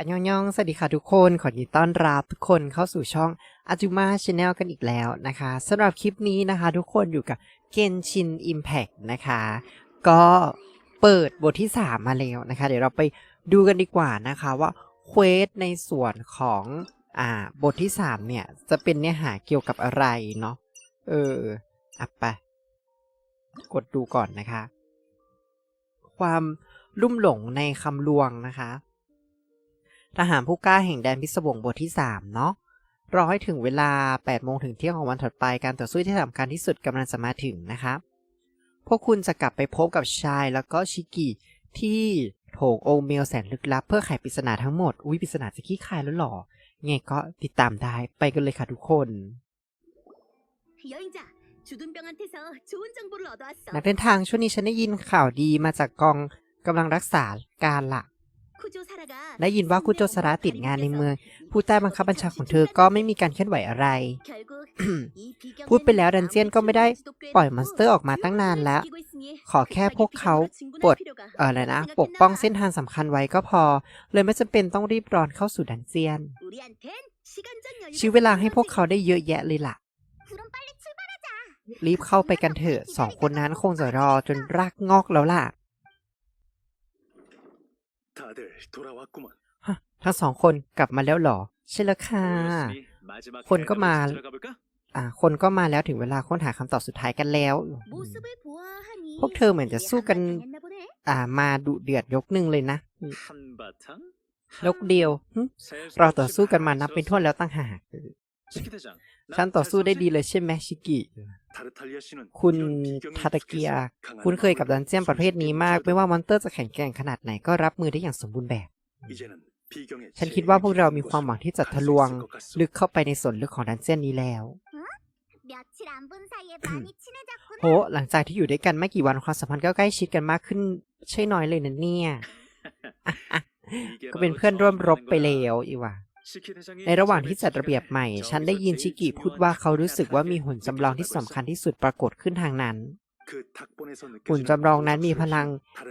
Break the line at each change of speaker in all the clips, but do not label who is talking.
อันยองยองสวัสดีค่ะทุกคน ขอยินต้อนรับทุกคนเข้าสู่ช่องอาจูมาชาแนลกันอีกแล้วนะคะสำหรับคลิปนี้นะคะ ทุกคนอยู่กับเกนชินอิมแพ t นะคะ ก็เปิดบทที่ 3 มาแล้วนะคะ เดี๋ยวเราไปดูกันดีกว่านะคะว่าเควสในส่วนของอ่าบทที่ 3 เนี่ย จะเป็นเนื้อหาเกี่ยวกับอะไรเนาะเอออะไปกดดูก่อนนะคะ ความลุ่มหลงในคำลวงนะคะ ทหารผู้กล้าแห่งแดนพิศวงบทที่ 3 เนาะรอให้ถึงเวลา 8 โมงถึงเที่ยงของวันถัดไปการต่อสู้ที่สำคัญที่สุดกำลังจะมาถึงนะครับ พวกคุณจะกลับไปพบกับชายแล้วก็ชิกิที่โถงโอเมลแสนลึกลับ เพื่อไขปริศนาทั้งหมด อุ้ยปริศนาจะขี้คายแล้วหรอไงก็ติดตามได้ไปกันเลยค่ะทุกคน นักเดินทางช่วงนี้ฉันได้ยินข่าวดีมาจากกองกำลังรักษาการละ ได้ยินว่าคุโจสระติดงานในเมือง ผู้ใต้บังคับบัญชาของเธอก็ไม่มีการเคลื่อนไหวอะไร พูดไปแล้วดันเจียนก็ไม่ได้ปล่อยมอนสเตอร์ออกมาตั้งนานแล้ว ขอแค่พวกเขาปลดอะไรนะ ปกป้องเส้นทางสำคัญไว้ก็พอ เลยไม่จำเป็นต้องรีบร้อนเข้าสู่ดันเจียน ชีวเวลาให้พวกเขาได้เยอะแยะเลยล่ะ รีบเข้าไปกันเถอะสองคนนั้นคงจะรอจนรากงอกแล้วล่ะ
다들 돌아왔구만.
ฮะทั้งสองคนกลับมาแล้วเหรอ ใช่แล้วค่ะ
마지막
콘거 말.
대화를 들어가 볼까?
อ่า คนก็มาแล้วถึงเวลาค้นหาคำตอบสุดท้ายกันแล้ว พวกเธอเหมือนจะสู้กัน อ่า มาดุเดือดยกหนึ่งเลยนะ
한바탕?
ยกเดียวหึ
셀수
เราต่อ
없이
สู้กันมา
가만히
นับเป็น
있었어.
ถ้วนแล้วตั้งหาก
시키 대장,
ฉันต่อสู้ได้ดีเลยใช่ไหมชิกิคุณทาตะเกียคุณเคยกับดันเจียนประเภทนี้มาก ไม่ว่ามอนเตอร์จะแข็งแกร่งขนาดไหนก็รับมือได้อย่างสมบูรณ์แบบ ฉันคิดว่าพวกเรามีความหวังที่จะทะลวง ลึกเข้าไปในส่วนลึกของดันเจียนนี้แล้วโหหลังจากที่อยู่ด้วยกันไม่กี่วันความสัมพันธ์ก็ใกล้ชิดกันมากขึ้น ใช่น้อยเลยนะเนี่ย ก็เป็นเพื่อนร่วมรบไปแล้วอีว่า ในระหว่างที่จัดระเบียบใหม่ ฉันได้ยินชิกิพูดว่าเขารู้สึกว่ามีหุ่นจำลองที่สำคัญที่สุดปรากฏขึ้นทางนั้น หุ่นจำลองนั้นมีพลัง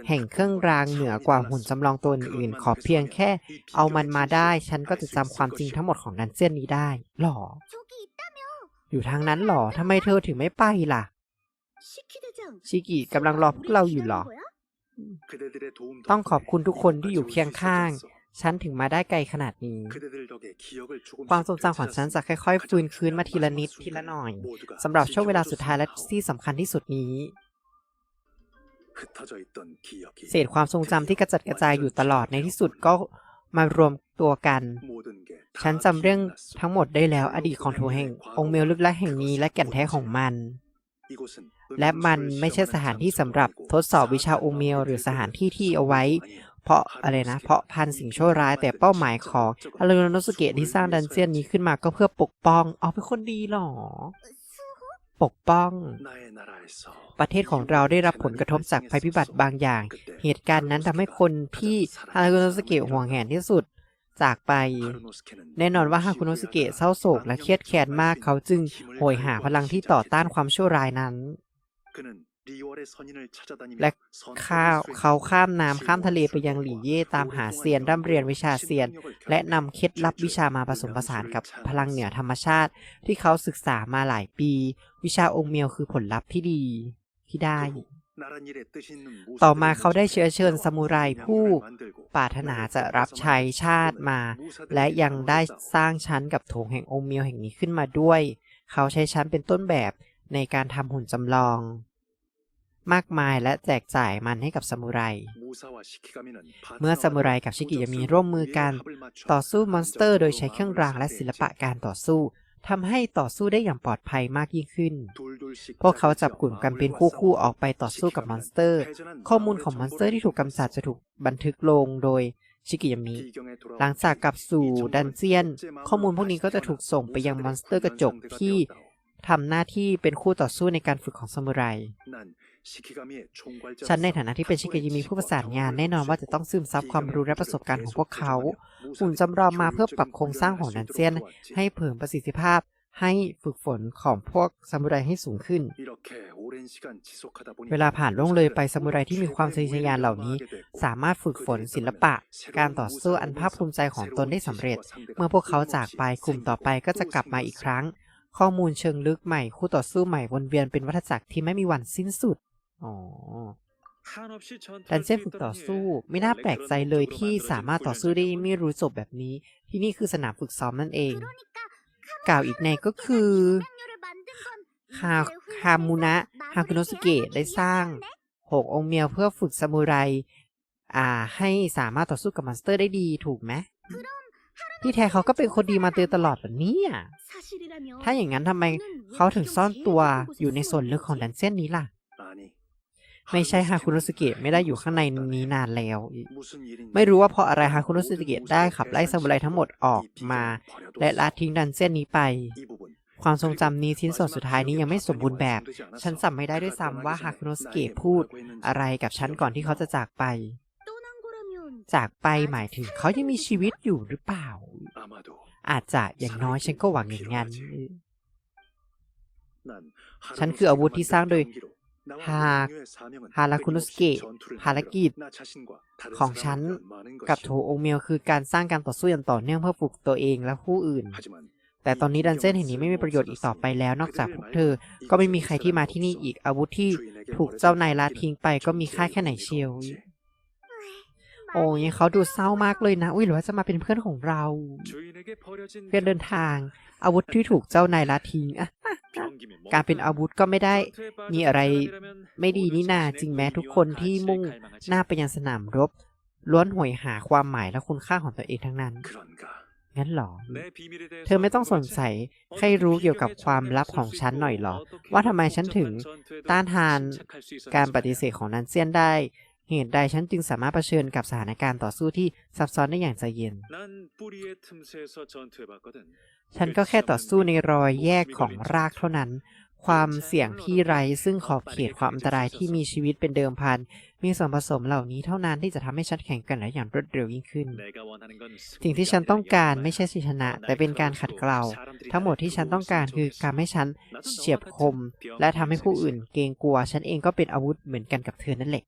แห่งเครื่องรางเหนือกว่าหุ่นจำลองตัวอื่น ขอเพียงแค่ เอามันมาได้ ฉันก็จะจำความจริงทั้งหมดของดันเซียนนี้ได้หรอ อยู่ทางนั้นหรอทำไมเธอถึงไม่ไปล่ะ ชิกิกำลังรอพวกเราอยู่หรอ ต้องขอบคุณทุกคนที่อยู่เคียงข้าง ฉันถึงมาได้ไกลขนาดนี้ ความทรงจำของฉันจะค่อยๆ ฟื้นคืนมาทีละนิดทีละหน่อยสำหรับช่วงเวลาสุดท้ายและที่สำคัญที่สุดนี้เศษความทรงจำที่กระจัดกระจายอยู่ตลอดในที่สุดก็มารวมตัวกัน ฉันจำเรื่องทั้งหมดได้แล้วอดีตของโถแห่ง องค์เมลลึกละแห่งนี้และแก่นแท้ของมัน และมันไม่ใช่สถานที่สำหรับทดสอบวิชาองเมลหรือสถานที่ที่เอาไว้ เพราะอะไรนะ เพราะพันสิ่งชั่วร้ายแต่เป้าหมายของอารุโนสุเกะที่สร้างดันเจียนนี้ขึ้นมาก็เพื่อปกป้องเอาเป็นคนดีหรอ ปกป้อง ประเทศของเราได้รับผลกระทบจากภัยพิบัติบางอย่าง เหตุการณ์นั้นทำให้คนที่อารุโนสุเกะห่วงแหนที่สุดจากไป แน่นอนว่าฮาคุโนสุเกะเศร้าโศกและเครียดแค้นมากเขาจึงโหยหาพลังที่ต่อต้านความชั่วร้ายนั้น และ
และ
ข้า
ข้าวว
เขา
เขา
ข้า
ข้ามม
น้ำ
น้ำ
ข้า
ข้ามม
ทะ
ทะ
เล
เล
ไป
ไป
ยั
ยังง
ห
ห
ลี่
ลี่
เย่
เย่
ตา
ตามม
หา
หา
เซี
เซี
ย
ย
น
น
ร่ำ
ร่ำ
เรี
เรี
ย
ย
น
น
วิ
วิ
ชา
ชา
เซี
เซี
ย
ย
น
น
และ
และ
นำ
นำ
เค
เค
ล็
ล็
ด
ด
ลั
ลั
บบวิ
วิ
ชา
ชา
มา
มา
ผ
ผ
ส
ส
ม
ม
ผ
ผ
สา
สานน
กั
กั
บบพ
พ
ลั
ลั
ง
ง
เห
เห
นื
นื
อ
อ
ธ
ธ
ร
ร
ร
ร
ม
ม
ชา
ชา
ติ
ติ
ที่เขาศึกษามาหลายปี วิชาองค์เมียวคือผลลัพธ์ที่ดีที่ได้
ต่อมาเขาได้เชื้อเชิญซามูไรผู้
ปรารถนาจะรับใช้ชาติมา และ
และ
ยั
ยังง
ได้
ได้
สร้างชั้นกับโถงแห่งองค์เมียวแห่งนี้ขึ้นมาด้วย เขาใช้ชั้นเป็นต้นแบบในการทำหุ่นจำลอง มากมายและแจกจ่ายมันให้กับซามูไร
เมื่อซามูไรกับชิกิยามีร่วมมือกัน
ต่
ต่
อ
อ
สู้
สู้
ม
ม
อ
อนน
ส
ส
เต
เต
อ
อ
ร์
ร์
โด
โด
ย
ย
ใช้
ใช้
เค
เค
รื่
รื่
อ
องง
รารา
งง
และ
และ
ศิ
ศิ
ล
ล
ปะ
ปะ
การต่อสู้ทำให้ต่อสู้ได้อย่างปลอดภัยมากยิ่งขึ้นพ
พ
ว
ว
ก
ก
เขา
เขา
จั
จั
บบก
ก
ลุ่
ลุ่
ม
ม
กั
กันน
เป็
เป็นน
คู่
คู่
คู่
คู่
อ
อ
อ
อกก
ไป
ไป
ต่
ต่
อ
อ
สู้
สู้
กั
กั
บบม
ม
อ
อนน
ส
ส
เต
เต
อ
อ
ร์
ร์
ข้
ข้
อ
อ
มู
มู
ล
ล
ข
ข
อ
องง
ม
ม
อ
อนน
ส
ส
เต
เต
อ
อ
ร์
ร์
ที่
ที่
ถู
ถู
ก
ก
กำ
กำ
จั
จั
ด
ด
จะ
จะ
ถู
ถู
ก
ก
บันทึกลงโดยชิกิยามิ หลังจากกลับสู่ดันเจียน ข้อมูลพวกนี้ก็จะถูกส่งไปยังมอนสเตอร์กระจกที่ทำหน้าที่เป็นคู่ต่อสู้ในการฝึกของซามูไร ฉันในฐานะที่เป็
น
ชิคกยิมีผู้ป
ระ
สา
น
งา
น
แน่
น
อ
น
ว่าจะต้อ
ง
ซึมซับควา
ม
รู้และป
ระ
สบกา
ร
ณ์ขอ
ง
พวกเขาหุ่นจำลองมาเพื่อปรับโครงสร้างของนันเซียน ให้เพิ่มประสิทธิภาพให้ฝึกฝนของพวกซามูไรให้สูงขึ้น เวลาผ่า
น
ล่วงเล
ย
ไปซามูไรที่มี
ความ
ทะเยอทะ
ยาน
เหล่านี้ สา
มา
รถฝึกฝนศิลปะ การต่อสู้อันภาคภูมิใจของตนได้สำเร็จ เมื่อพวกเขาจากไปกลุ่มต่อไปก็จะกลับมาอีกครั้ง ข้อมูลเชิงลึกใหม่ คู่ต่อสู้ใหม่วนเวียนเป็นวัฏจักรที่ไม่มีวันสิ้นสุด อ๋อดันเซ
ฟ
ฝึกต่อสู้ ไม่น่าแปลกใจเล
ย
ที่สา
มา
รถต่อสู้
ได้
ไม่รู้จบแบบนี้ ที่นี่คือสนามฝึกซ้อมนั่นเอง กล่าวอีกในก็คือฮาฮามุนะฮาคุโนสุเกะได้สร้างหกองเมียวเพื่อฝึกซามูไรอ่าให้สามารถต่อสู้กับมอนสเตอร์ได้ดีถูกไหมที่แท้เขาก็เป็นคนดีมาเตือนตลอดแบบนี้ถ้าอ
ย่างนั้น
ทำไมเขาถึงซ่อนตัวอยู่ในส่วนลึกของดันเซีนนี้ล่ะ ไม่ใช่ฮาคุโนสุเกะไม่
ได้
อ
ยู่
ข้า
ง
ใน
นี้
นานแล้
ว
ไม่รู้ว่าเพราะอะไรฮาคุโนสุเกะได้ขับไล่ซามูไรทั้งหมดออกมา และ
ละ
ทิ้งดันเส้นนี้ไป
ความทรงจำนี้ชิ้นส่วนสุดท้ายนี้ยังไม่สมบูรณ์แบบ
ฉันจำไม่
ได้ด้
ว
ย
ซ้ำว่าฮาคุโนสุเกะพูดอะ
ไร
กับฉันก่อ
น
ที่เขาจะ
จา
กไป
จา
ก
ไปหมา
ย
ถึงเขายั
ง
มีชีวิต
อยู่หรือเปล่า อาจจะอย่างน้อยฉันก็หวังอย่างนั้น
ฉันคืออาวุธที่สร้างโดย
หา
ก
ฮาราคุนุสเกะภา
ร
กิจขอ
ง
ฉันกับโถ
โอ
เมลคือการสร้างการต่อสู้อย่างต่อเนื่องเพื่อปลุกตัวเองและผู้อื่น แต่
ต
อ
นนี้
ดันเซนเห็น
นี้
ไม่
มี
ป
ระ
โยชน์อีกต่อไปแล้
ว น
อ
ก
จา
ก
พวกเธอ ก็ไม่มีใครที่มาที่นี่อีกอาวุธที่ถูกเจ้านายลาทิ้งไปก็มีค่าแค่ไหนเชียว โอ้ยเขาดูเศร้ามากเลยนะ อุ้ยหรือว่าจะมาเป็นเพื่อนของเรา เพื่อนเดินทาง อาวุธที่ถูกเจ้านายลาทิ้งอะ
การเป็นอาวุธก็ไม่ได้
มีอะ
ไรไม่
ดีนี่
นา
จริงแม้ทุกค
น
ที่มุ่งหน้าไปยังสนามรบ ล้วนห่วยหาความหมายและคุณค่าของตัวเองทั้งนั้น งั้นหรอ
เธอไม่ต้องสงสัย
ใคร
รู้
เกี่ย
ว
กับค
วาม
ลับขอ
ง
ฉันหน่อ
ย
หรอ ว่าทำไมฉันถึงต้า
น
ทา
น
กา
ร
ปฏิเสธขอ
ง
นั
น
เซียนได้ เหตุใดฉันจึงสามารถรเผชิญกับสถานการณ์ต่อสู้ที่ซับซ้อนได้อย่างใจเย็น ฉันก็แค่ต่อสู้ในรอ
ย
แยกขอ
ง
รา
ก
เท่านั้
น
ความเสี่ยงที่ไรซึ่งขอบเขตความอันตรายที่มีชีวิตเป็นเดิมพัน มีส่วนผสมเหล่านี้เท่านั้นที่จะทำให้ฉันแข่งกันและอย่างรวดเร็วยิ่งขึ้น
สิ่งที่ฉันต้อ
ง
กา
ร
ไม่ใช่
ชัยชนะ
แต่เป็
น
กา
ร
ขัดเกลา ทั้งหมดที่ฉันต้อ
ง
กา
ร
คื
อ
การ
ให้ฉัน
เฉียบคม และทำให้ผู้อื่น
เกรงกลัว ฉันเองก็เป็นอาวุธเหมือนกันกับเธอนั่นแหละ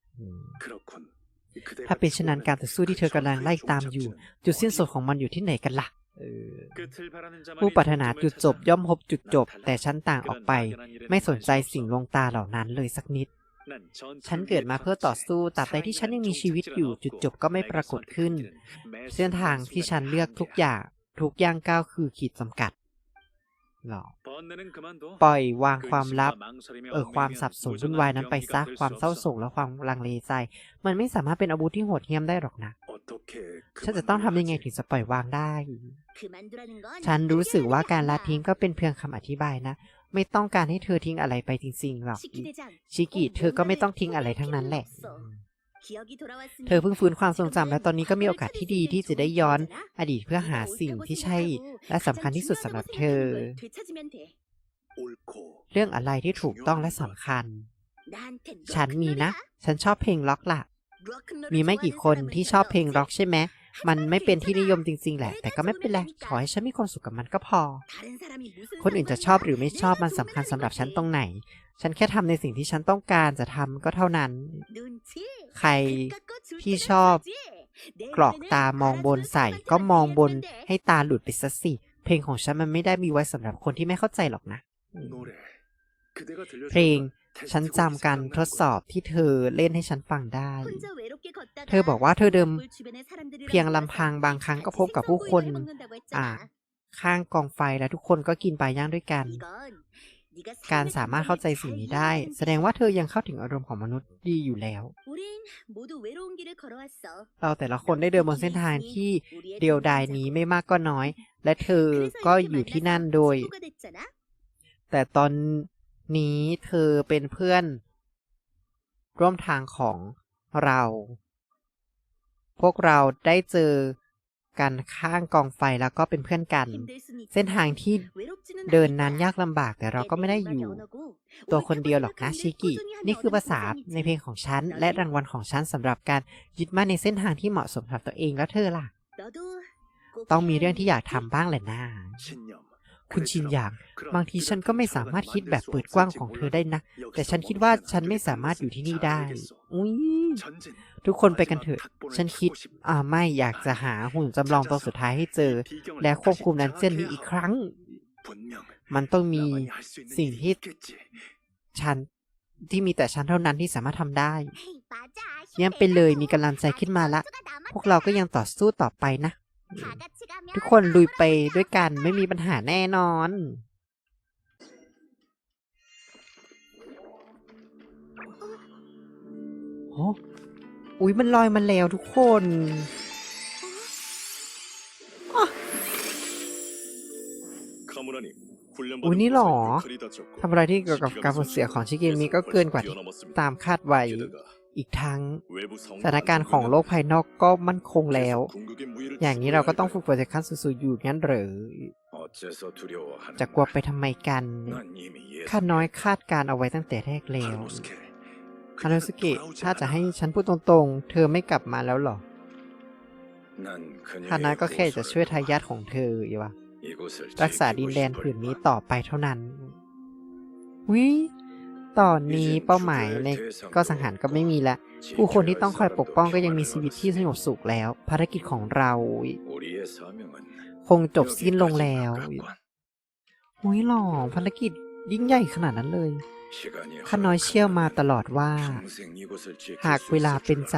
ถ้าเป็
น
เชน
นั้
นกา
ร
ต่อสู้ที่เธอ
กำลังไล่ตา
ม
อ
ยู่
จุดสิ้นสุดขอ
ง
มั
น
อ
ยู่
ที่ไหนกั
น
ละ่ะ
ผู้ปรารถนาจุด
จ
บย่อมพบจุดจบ แต่
ชั้
นต่า
ง
อ
อก
ไป
ไม่
สนใจสิ่งลงตาเหล่านั้
น
เล
ย
สักนิด ฉันเกิดมาเพื่อต่อสู้ตราบใดที่ฉันยั
ง
มีชีวิตอ
ยู่
จุดจบก็ไม่ปรา
ก
ฏขึ้น เส้นทา
ง
ที่ฉันเลือ
ก
ทุกอ
ย่างทุกย่างก้าวคือขีดจำกัด
ปล่อ
ยวางความลับ เอ
อความ
สับสนวุ่นวา
ย
นั้
น
ไปซะ
ความ
เศร้าโศกและความลังเลใจ มันไม่สามารถเป็นอาวุธที่โหดเหี้ยมได้หรอกนะ ฉันจะต้อ
ง
ทำยั
ง
ไงถึงจะปล่อยวางได้ ฉันรู้สึกว่ากา
ร
ละทิ้งก็เป็นเพียงคำอธิบายนะ ไม่ต้องการให้เธอทิ้งอะไรไปจริงๆหรอกชิกิเธอก็ไม่ต้องทิ้งอะไรทั้งนั้นแหละ
เธอเพิ่งฟื้น
ความ
ทร
ง
จำและตอ
นนี้
ก็มีโอ
กา
สที่ดีที่จะได้ย้อ
น
อดีตเพื่อหาสิ่งที่ใช่ และสำคัญที่สุดสำหรับเธอ เรื่องอะไรที่ถูกต้องและสำคัญ
ฉันมีนะ ฉันชอบเพลงล็อกล่ะ มีไม่กี่คนที่ชอบเพลงล็อกใช่ไหม มันไม่เป็นที่นิยมจริง ๆ แหละ แต่ก็ไม่เป็นไร ขอให้ฉันมีความสุขกับมันก็พอ คนอื่นจะชอบหรือไม่ชอบมันสำคัญสำหรับฉันตรงไหน ฉันแค่ทำในสิ่งที่ฉันต้องการจะทำก็เท่านั้น ใครที่ชอบ กรอกตามองบนใส่ ก็มองบนให้ตาหลุดไปซะสิ เพลงของฉันมันไม่ได้มีไว้สำหรับคนที่ไม่เข้าใจหรอกนะ เพลง ฉันจำการทดสอบที่เธอเล่นให้ฉันฟังได้ เธอบอกว่าเธอเดิมเพียงลำพังบางครั้งก็พบกับผู้คนอ่าข้างกองไฟและทุกคนก็กินปลาย่างด้วยกัน การสามารถเข้าใจสิ่งนี้ได้ แสดงว่าเธอยังเข้าถึงอารมณ์ของมนุษย์ดีอยู่แล้ว เราแต่ละคนได้เดินบนเส้นทางที่เดียวดายนี้ไม่มากก็น้อย และเธอก็อยู่ที่นั่นโดย แต่ตอน นี้เธอเป็นเพื่อน ร่วมทางของเรา พวกเราได้เจอกันข้างกองไฟแล้วก็เป็นเพื่อนกัน เส้นทางที่เดินนั้นยากลำบากแต่เราก็ไม่ได้อยู่ ตัวคนเดียวหรอกนะชิกิ นี่คือภาษาในเพลงของฉัน และรางวัลของฉันสำหรับการยึดมั่นในเส้นทางที่เหมาะสมทับตัวเองแล้วเธอล่ะ ต้องมีเรื่องที่อยากทำบ้างแหละนะ คุณชินอย่างบางทีฉันก็ไม่สามารถคิดแบบเปิดกว้างของเธอได้นะ แต่ฉันคิดว่าฉันไม่สามารถอยู่ที่นี่ได้ อุ้ยทุกคนไปกันเถอะ ฉันคิด อ่าไม่อยากจะหาหุ่นจำลองตัวสุดท้ายให้เจอ และควบคุมนั้นเส้นนี้อีกครั้ง มันต้องมีสิ่งที่ฉันที่มีแต่ฉันเท่านั้นที่สามารถทำได้ เยี่ยมไปเลยมีกำลังใจขึ้นมาละ พวกเราก็ยังต่อสู้ต่อไปนะ ทุกคนลุยไปด้วยกันไม่มีปัญหาแน่นอนโอ้อุ๊ยมันลอยมาแล้วทุกคน
อุ้ยนี่หรอ
ทำอะไรที่เกี่ยวกับการสูญเสียของชิเกมิก็เกินกว่าที่ตามคาดไว้ อีกทั้ง
สถานการณ์ของโลกภายนอก
ก็มั่นคงแล้ว
อ
อย่าย่างง
นี้
นี้
เรา
เรา
ก็
ก็
ต้
ต้
อ
องง
ฝึ
ฝึ
ก
กฝนจากขั้นสูๆอยู่งั้นเหรือ
จะ
จะ
ก
ก
ลั
ลั
ว
ว
ไป
ไปทำไมกันข้า
ข้า
น้
น้
อ
อยย
คาดการเอาไว้ตั้งแต่แรกแล้ว
คา
ฮา
นุ
นุ
ส
ส
เกะ
เกะ
ถ้า
ถ้า
จะ
จะ
ให้
ให้ฉันพูดตรงๆ เธอไม่กลับมาแล้วเหรอ
ข้า
ข้า
น้
น้
อ
อยย
ก็
ก็
แค่
แค่
จะ
จะ
ช่
ช่
ว
วยย
ทา
ทายา
ยาท
ท
ข
ข
อ
องง
เธ
เธ
อ
ออยู่วะ
รั
รั
ก
ก
ษา
ษา
ดิ
ดิ
น
น
แด
แด
น
น
ผื
ผื
น
น
นี้
นี้
ต่
ต่
อ
อไปเท่านั้นวิ ตอนนี้เป้าหมายในก็สังหารก็ไม่มีล้วผู้คนที่ต้องคอยปกป้องก็ยังมีชีวิตที่สงบสุขแล้ว ภารกิจของเรา คงจบสิ้นลงแล้วอุ้ยหล่อภารกิจยิ่งใหญ่ขนาดนั้นเลย
ข้าน้อยเชื่อมาตลอดว่า
หากเวลาเป็นใจ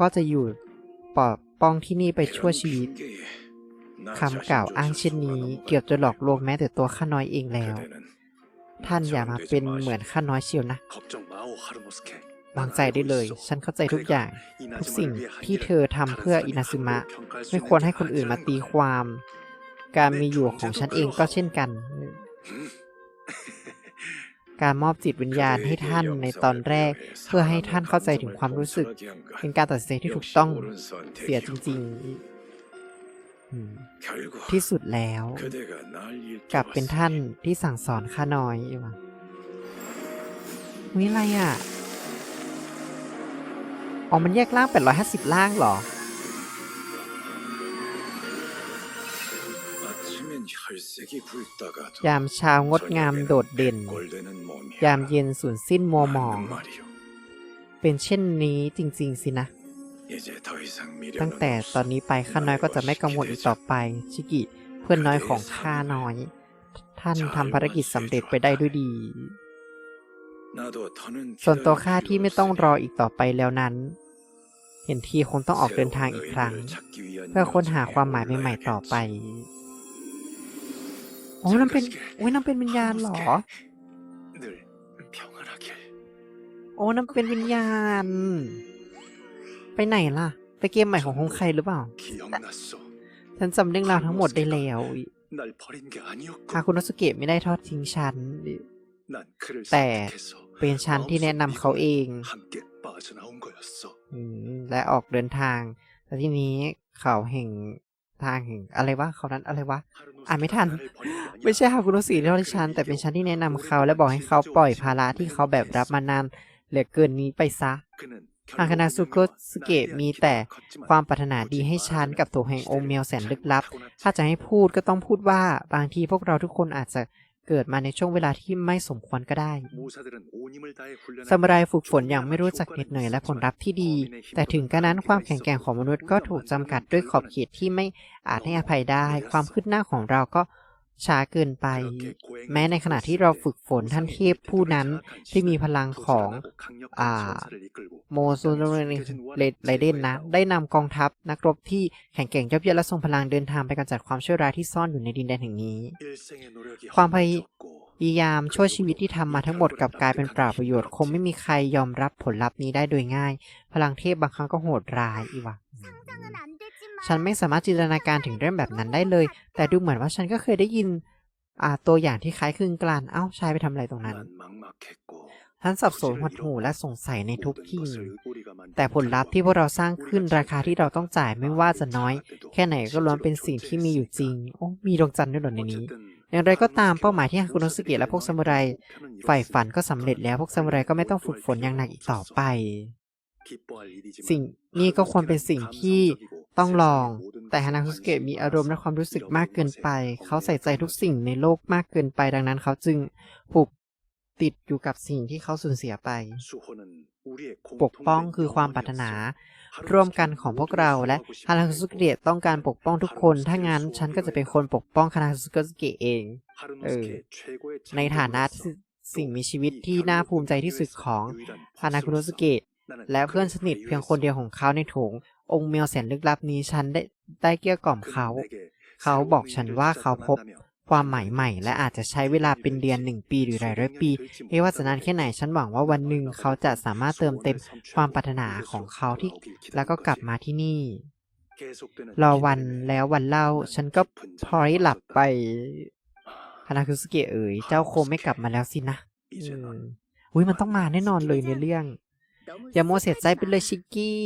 ก็จะอยู่ปกป้องที่นี่ไปชั่วชีวิตคำกล่าวอ้างเช่นนี้ เกือบจะหลอกลวงแม้แต่ตัวข้าน้อยเองแล้ว ท่านอย่ามาเป็นเหมือนข้าน้อยเชียวนะ วางใจได้เลย ฉันเข้าใจทุกอย่าง ทุกสิ่งที่เธอทำเพื่ออินาซึมะ ไม่ควรให้คนอื่นมาตีความ การมีอยู่ของฉันเองก็เช่นกัน การมอบจิตวิญญาณให้ท่านในตอนแรก เพื่อให้ท่านเข้าใจถึงความรู้สึก เป็นการตัดสินใจที่ถูกต้องเสียจริงๆอืม ที่สุดแล้ว กลับเป็นท่านที่สั่งสอนข้าน้อยว่ะมีอะไรอะอ๋อมันแยกล่าง 850 ล่างเหรอ ยามเช้างดงามโดดเด่น ยามเย็นสูญสิ้นมัวหมอง เป็นเช่นนี้จริง ๆ สินะ ตั้งแต่ตอนนี้ไปข้าน้อยก็จะไม่กังวลอีกต่อไป ชิกิ เพื่อนน้อยของข้าน้อย ท่านทำภารกิจสำเร็จไปได้ด้วยดี ส่วนตัวข้าที่ไม่ต้องรออีกต่อไปแล้วนั้น เห็นทีคงต้องออกเดินทางอีกครั้ง เพื่อค้นหาความหมายใหม่ๆต่อไปโอ้นั่นเป็นโอ้ยนั่นเป็นวิญญาณเหรอ โอ้นั่นเป็นวิญญาณ ไปไหนล่ะ ไปเกมใหม่ของฮงไคหรือเปล่า ฉันจำเรื่องราวทั้งหมดได้แล้วฮาคุโนสุเกะไม่ได้ทอดทิ้งฉัน
แต่
เป็
เป็นน
ฉั
ฉั
น
น
ที่
ที่
แนะ
แนะ
นำ
นำ
เขา
เขา
เอ
เองง
อืมและออกเดินทางแล้วทีนี้เขาแห่งทางแห่งอะไรวะเขานั้นอะไรวะ อ่านไม่ทัน ไม่ใช่ฮาคุโนสุที่ทอดทิ้งฉัน แต่เป็นฉันที่แนะนำเขาและบอกให้เขาปล่อยภาระที่เขาแบบรับมานานเหลือเกินนี้ไปซะ
อาคานาสุโกสเกะมีแต่ความปรารถนาดีให้ฉันกับตัวแห่งองค์เมียวแสนลึกลับ
ถ้าจะให้พูดก็ต้องพูดว่าบางทีพวกเราทุกคนอาจจะเกิดมาในช่วงเวลาที่ไม่สมควรก็ได้
สมุไรฝึกฝนอย่างไม่รู้จักเหน็ดเหนื่อยและผลลัพธ์ที่ดี
แต่ถึงกระนั้นความแข็งแกร่งของมนุษย์ก็ถูกจำกัดด้วยขอบเขตที่ไม่อาจให้อภัยได้ ความคืบหน้าของเราก็ ช้าเกินไป แม้ในขณะที่เราฝึกฝนท่านเทพผู้นั้นที่มีพลังของอ่าโมซูโนเรไรเดนนะ ได้นำกองทัพนักรบที่แข็งแกร่งยอดเยี่ยมและทรงพลังเดินทางไปกำจัดความชั่วร้ายที่ซ่อนอยู่ในดินแดนแห่งนี้
ความพย
พยายามช่วยชีวิตที่ทำมาทั้งหมดกลับกลายเป็นเปล่าประโยชน์คงไม่มีใครยอมรับผลลัพธ์นี้ได้โดยง่าย พลังเทพบางครั้งก็โหดร้ายอีวะ ฉันไม่สามารถจินตนาการถึงเรื่องแบบนั้นได้เลย แต่ดูเหมือนว่าฉันก็เคยได้ยินอ่าตัวอย่างที่คล้ายคลึงกันเอ้าชายไปทำอะไรตรงนั้นฉันสับสนหดหูและสงสัยในทุกที่ แต่ผลลัพธ์ที่พวกเราสร้างขึ้นราคาที่เราต้องจ่ายไม่ว่าจะน้อย แค่ไหนก็ล้วนเป็นสิ่งที่มีอยู่จริง โอ้ มีดวงจันทร์ด้วยหรอในนี้ อย่างไรก็ตามเป้าหมายที่ฮาคุโนสเกะและพวกซามูไรใฝ่ฝันก็สำเร็จแล้วพวกซามูไรก็ไม่ต้องฝึกฝนอย่างหนักอีกต่อไป สิ่งนี่ก็ควรเป็นสิ่งที่ ต้องลอง แต่ฮานาคุสเกะมีอารมณ์และความรู้สึกมากเกินไป เขาใส่ใจทุกสิ่งในโลกมากเกินไปดังนั้นเขาจึงผูกติดอยู่กับสิ่งที่เขาสูญเสียไป ปกป้องคือความปรารถนา ร่วมกันของพวกเราและฮานาคุสเกะต้องการปกป้องทุกคน ถ้างั้นฉันก็จะเป็นคนปกป้องฮานาคุสเกะเองเออในฐานะสิ่งมีชีวิตที่น่าภูมิใจที่สุดของฮานาคุโนสเกะและเพื่อนสนิทเพียงคนเดียวของเขาในโถง องค์เมียวแสนลึกลับนี้ฉันได้ได้เกลี้ยกล่อมเขา เขาบอกฉันว่าเขาพบความหมายใหม่และอาจจะใช้เวลาเป็นเดือนหนึ่งปีหรือหลายร้อยปีไม่ว่าจะนานแค่ไหนฉันหวังว่าวันหนึ่งเขาจะสามารถเติมเต็มความปรารถนาของเขาที่ แล้วก็กลับมาที่นี่ รอวันแล้ววันเล่า ฉันก็พลอยหลับไปฮานาคุสเกะเอ๋ยเจ้าคงไม่กลับมาแล้วสินะอืมอุ้ยมันต้องมาแน่นอนเลยในเรื่อง อย่าโมวเสียใจไปเลยชิกกี้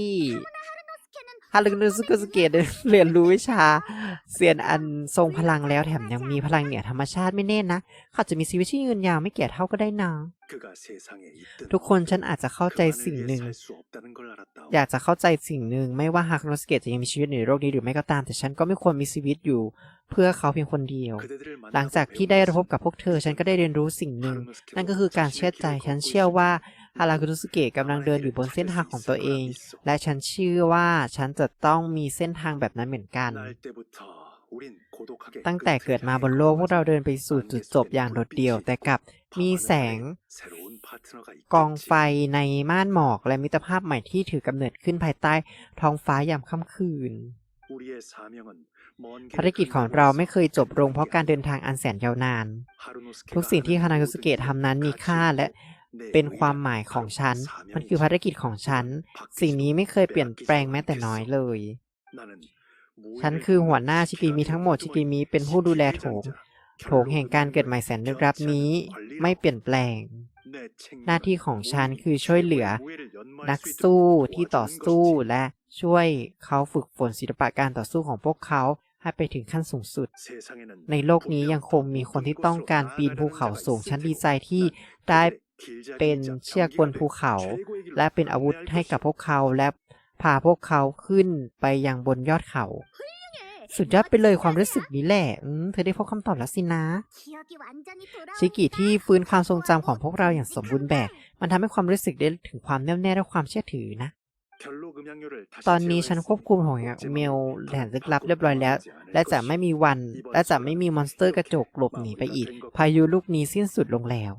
ฮารุนุสุกุสเกะเรียนรู้วิชาเซียนอันทรงพลังแล้วแถมยังมีพลังเหนือธรรมชาติไม่แน่นะเขาจะมีชีวิตที่ยืนยาวไม่แก่เท่าก็ได้นะทุกคนฉันอาจจะเข้าใจสิ่งหนึ่ง อยากจะเข้าใจสิ่งหนึ่ง ไม่ว่าฮารุนุสเกะจะยังมีชีวิตในโลกนี้หรือไม่ก็ตาม แต่ฉันก็ไม่ควรมีชีวิตอยู่เพื่อเขาเพียงคนเดียว หลังจากที่ได้พบกับพวกเธอ ฉันก็ได้เรียนรู้สิ่งหนึ่ง นั่นก็คือการเชื่อใจ ฉันเชื่อว่า ฮาราคุรุสเกะกำลังเดินอยู่บนเส้นทางของตัวเอง และฉันเชื่อว่าฉันจะต้องมีเส้นทางแบบนั้นเหมือนกัน ตั้งแต่เกิดมาบนโลกพวกเราเดินไปสู่จุดจบอย่างโดดเดี่ยว แต่กับมีแสง กองไฟในม่านหมอกและมิตรภาพใหม่ที่ถือกำเนิดขึ้นภายใต้ท้องฟ้ายามค่ำคืนภารกิจของเราไม่เคยจบลงเพราะการเดินทางอันแสนยาวนาน ทุกสิ่งที่ฮานากุสเกะทำนั้นมีค่าและ เป็นความหมายของฉัน มันคือภารกิจของฉัน สิ่งนี้ไม่เคยเปลี่ยนแปลงแม้แต่น้อยเลย ฉันคือหัวหน้าชิกิมิทั้งหมดชิกิมิเป็นผู้ดูแลโถง โถงแห่งการเกิดใหม่แสนลึกลับนี้ ไม่เปลี่ยนแปลง หน้าที่ของฉันคือช่วยเหลือ นักสู้ที่ต่อสู้และช่วยเขาฝึกฝนศิลปะการต่อสู้ของพวกเขาให้ไปถึงขั้นสูงสุด ในโลกนี้ยังคงมีคนที่ต้องการปีนภูเขาสูง ฉันดีใจที่ได้ เป็นเชือกบนภูเขา และเป็นอาวุธให้กับพวกเขาและพาพวกเขาขึ้นไปยังบนยอดเขา สุดยอดไปเลยความรู้สึกนี้แหละอืมเธอได้พบคำตอบแล้วสินะ ชิกิที่ฟื้นความทรงจำของพวกเราอย่างสมบูรณ์แบบ มันทำให้ความรู้สึกได้ถึงความแน่วแน่และความเชื่อถือนะ ตอนนี้ฉันควบคุมของเมลแหลนลึกลับเรียบร้อยแล้ว และจะไม่มีวัน และจะไม่มีมอนสเตอร์กระจกหลบหนีไปอีก พายุลูกนี้สิ้นสุดลงแล้ว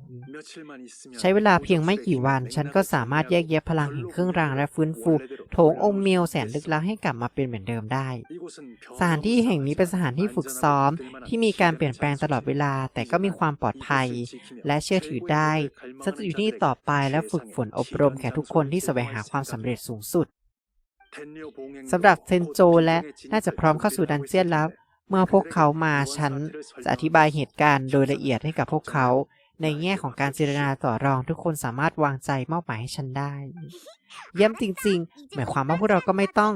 ใช้เวลาเพียงไม่กี่วัน ฉันก็สามารถแยกแยะพลังแห่งเครื่องรางและฟื้นฟูโถงองค์เมลแสนลึกลับให้กลับมาเป็นเหมือนเดิมได้ สถานที่แห่งนี้เป็นสถานที่ฝึกซ้อมที่มีการเปลี่ยนแปลงตลอดเวลา แต่ก็มีความปลอดภัย และเชื่อถือได้ฉันจะอยู่ที่นี่ต่อไปและฝึกฝนอบรมแก่ทุกคนที่แสวงหาความสำเร็จสูงสุด สำหรับเซนโจและน่าจะพร้อมเข้าสู่ดันเจียนแล้ว เมื่อพวกเขามาฉันจะอธิบายเหตุการณ์โดยละเอียดให้กับพวกเขา ในแง่ของการเจรจาต่อรองทุกคนสามารถวางใจมอบหมายให้ฉันได้ เยี่ยมจริง ๆ หมายความว่าพวกเราก็ไม่ต้อง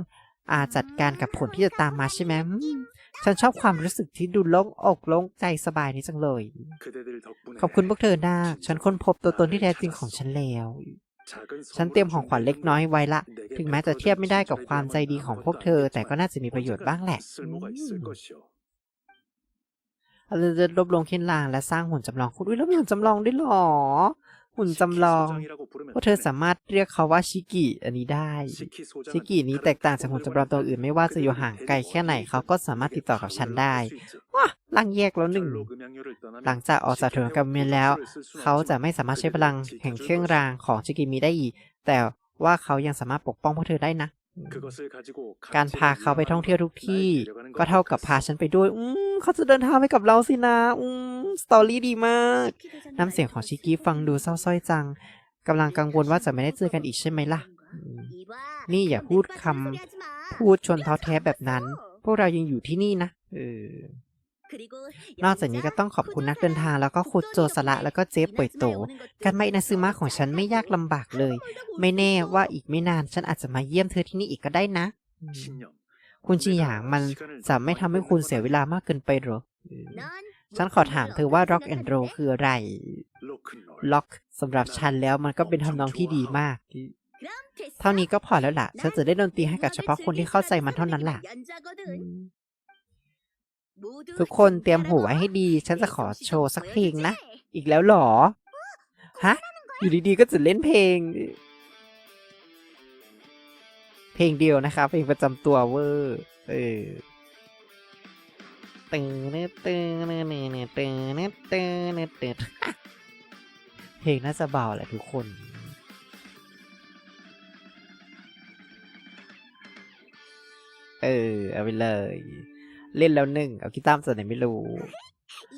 อาจัดการกับผลที่จะตามมาใช่ไหมอืมฉันชอบความรู้สึกที่ดูโล่งอกโล่งใจสบายนี้จังเลย ขอบคุณพวกเธอนะฉันค้นพบตัวตนที่แท้จริงของฉันแล้ว ฉันเตรียมของขวัญเล็กน้อยไว้ละ ถึงแม้จะเทียบไม่ได้กับความใจดีของพวกเธอ แต่ก็น่าจะมีประโยชน์บ้างแหละเราจะรวบรวมเค้นลางและสร้างหุ่นจำลองคุณอุ้ยแล้วมีหุ่นจำลองด้วยหรอ หุ่นจำลองพวกเธอสามารถเรียกเขาว่าชิกิอันนี้ได้ ชิกินี้แตกต่างจากหุ่นจำลองตัวอื่นไม่ว่าจะอยู่ห่างไกลแค่ไหนเขาก็สามารถติดต่อกับฉันได้ว้าลังแยกแล้วหนึ่ง หลังจากออกจากถนนกำเนิดแล้ว เขาจะไม่สามารถใช้พลังแห่งเครื่องรางของชิกิมิได้อีก แต่ว่าเขายังสามารถปกป้องพวกเธอได้นะ การพาเขาไปท่องเที่ยวทุกที่ ก็เท่ากับพาฉันไปด้วย อืม เขาจะเดินทางไปกับเราสินะ อืม สตอรี่ดีมาก น้ำเสียงของชิกิฟังดูเศร้าส้อยจังกำลังกังวลว่าจะไม่ได้เจอกันอีกใช่ไหมล่ะอืมนี่อย่าพูดคำพูดชนท้อแท้แบบนั้น พวกเรายังอยู่ที่นี่นะเออนอกจากนี้ก็ต้องขอบคุณนักเดินทางแล้วก็คุณโจสระแล้วก็เจ๊ป่วยโต การมาอินาซึมะของฉันไม่ยากลำบากเลย ไม่แน่ว่าอีกไม่นานฉันอาจจะมาเยี่ยมเธอที่นี่อีกก็ได้นะอืม คุณชิหยางมันจะไม่ทำให้คุณเสียเวลามากเกินไปหรอ ฉันขอถามเธอว่า rock and roll คืออะไร ล็อกสำหรับฉันแล้วมันก็เป็นทำนองที่ดีมาก เท่านี้ก็พอแล้วล่ะ ฉันจะได้ดนตรีให้กับเฉพาะคนที่เข้าใจมันเท่านั้นล่ะ ทุกคนเตรียมหูไว้ให้ดี ฉันจะขอโชว์สักเพลงนะ อีกแล้วหรอ ฮะ อยู่ดีๆก็จะเล่นเพลง เพลงเดียวนะคะ เพลงประจำตัวเวอร์เออตึงเนื้อตึงเนื้อเนื้อเตือตึงเนื้อตึงเนื้อตึงเพลงน่าจะเบาแหละทุกคน เออ เอาไปเลย เล่นแล้วหนึ่ง เอากีตาร์มาจากไหนไม่รู้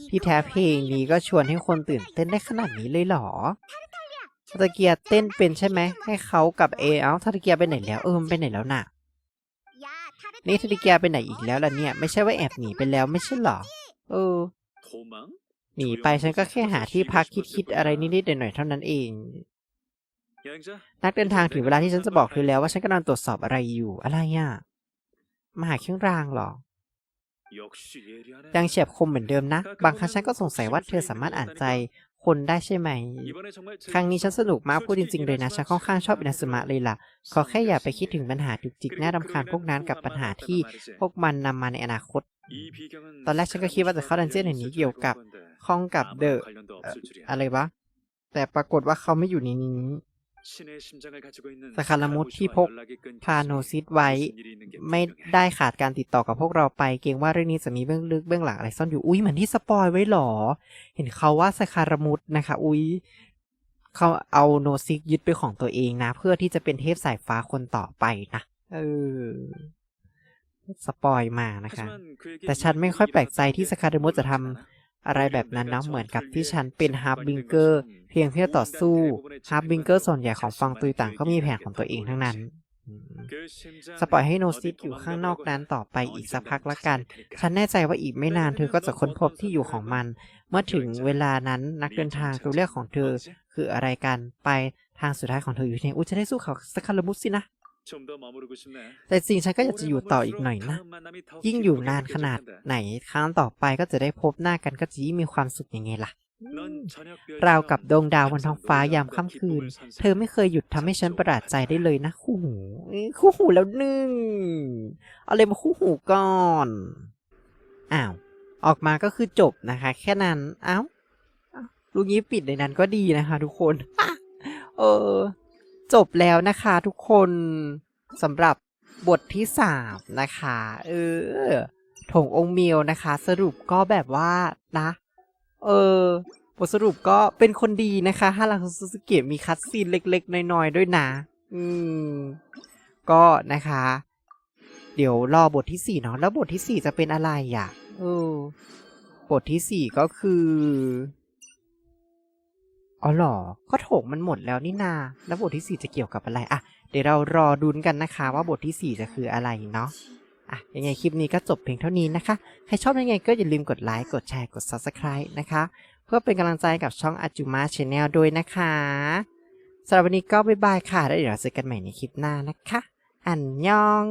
ที่แท้เพลงนี้ก็ชวนให้คนตื่นเต้นได้ขนาดนี้เลยเหรอ ตาเกียเต้นเป็นใช่ไหมให้เขากับเอเอ้าทาตาเกียไปไหนแล้วเออมันไปไหนแล้วน่ะ นี่ทาตาเกียไปไหนอีกแล้วล่ะเนี่ย ไม่ใช่ว่าแอบหนีไปแล้วไม่ใช่หรอเออหนีไปฉันก็แค่หาที่พักคิดๆอะไรนิดๆหน่อยๆเท่านั้นเอง นักเดินทางถึงเวลาที่ฉันจะบอกเธอแล้วว่าฉันกำลังตรวจสอบอะไรอยู่อะไรอะมาหาเครื่องรางหรอยังเฉียบคมเหมือนเดิมนะ บางครั้งฉันก็สงสัยว่าเธอสามารถอ่านใจ คนได้ใช่ไหม ครั้งนี้ฉันสนุกมากพูดจริงๆเลยนะ ฉันค่อนข้างชอบอินาสมะเลยล่ะ ขอแค่อย่าไปคิดถึงปัญหาจุกจิกน่ารำคาญพวกนั้นกับปัญหาที่พวกมันนำมาในอนาคต ตอนแรกฉันก็คิดว่าจะเข้าดันเจี้ยนแห่งนี้เกี่ยวกับข้องกับเดอะอะไรวะแต่ปรากฏว่าเขาไม่อยู่ในนี้
สคารามุดที่พก
พาโนซิสไว้ ไม่ได้ขาดการติดต่อกับพวกเราไป เกรงว่าเรื่องนี้จะมีเบื้องลึกเบื้องหลังอะไรซ่อนอยู่ อุ้ยเหมือนที่สปอยไว้หรอ เห็นเขาว่าสคารมุดนะคะ อุ้ยเขาเอาโนซิกยึดเป็นของตัวเองนะ เพื่อที่จะเป็นเทพสายฟ้าคนต่อไปนะเออสปอยมานะคะ แต่ฉันไม่ค่อยแปลกใจที่สคาร์มุดจะทำ อะไรแบบนั้นนะเหมือนกับที่ฉันเป็นฮาร์บบิงเกอร์เพียงเพื่อต่อสู้ฮาร์บบิงเกอร์ส่วนใหญ่ของฟังตุยต่างก็มีแผนของตัวเองทั้งนั้นอืม
สปล่อยให้โนซิตอยู่ข้างนอกนั้นต่อไปอีกสักพักละกัน
ฉันแน่ใจว่าอีกไม่นานเธอก็จะค้นพบที่อยู่ของมัน เมื่อถึงเวลานั้นนักเดินทางตัวเลือกของเธอคืออะไรกัน ไปทางสุดท้ายของเธออยู่ที่ไหนอุ้ยจะได้สู้เขาสคาร์มุสสินะ แต่จริงฉันก็อยากจะอยู่ต่ออีกหน่อยนะ ยิ่งอยู่นานขนาดไหนครั้งต่อไปก็จะได้พบหน้ากันก็จะยิ่งมีความสุขยังไงล่ะ
ราวกับดวงดาวบนท้องฟ้ายามค่ำคืน
เธอไม่เคยหยุดทำให้ฉันประหลาดใจได้เลยนะคู่หูเอ้ยคู่หูแล้วหนึ่งเอาเลยมาคู่หูก่อนอ้าวออกมาก็คือจบนะคะ แค่นั้นเอ้าเอ้าลูกนี้ปิดในนั้นก็ดีนะคะ ทุกคน เออ จบแล้วนะคะทุกคนสำหรับบทที่สามนะคะ เออถงองค์เมียวนะคะ สรุปก็แบบว่านะ เออบทสรุปก็เป็นคนดีนะคะฮาราซูซูเกะมีคัดซีนเล็กๆ น้อยๆ ด้วยนะ อืม ก็นะคะ เดี๋ยวรอบทที่สี่เนาะแล้วบทที่สี่จะเป็นอะไรอะเออบทที่สี่ก็คือ อ๋อหรอ ก็โถงมันหมดแล้วนี่นา แล้วบทที่สี่จะเกี่ยวกับอะไรอะเดี๋ยวเรารอดุนกันนะคะว่าบทที่สี่จะคืออะไรเนาะอะยังไงคลิปนี้ก็จบเพียงเท่านี้นะคะ ใครชอบยังไงก็อย่าลืมกดไลค์ กดแชร์ กด Subscribe นะคะ เพื่อเป็นกำลังใจกับช่องอาจูมาชาแนลด้วยนะคะสำหรับวันนี้ก็บ๊ายบายค่ะ แล้วเดี๋ยวเราเจอกันใหม่ในคลิปหน้านะคะ อันยอง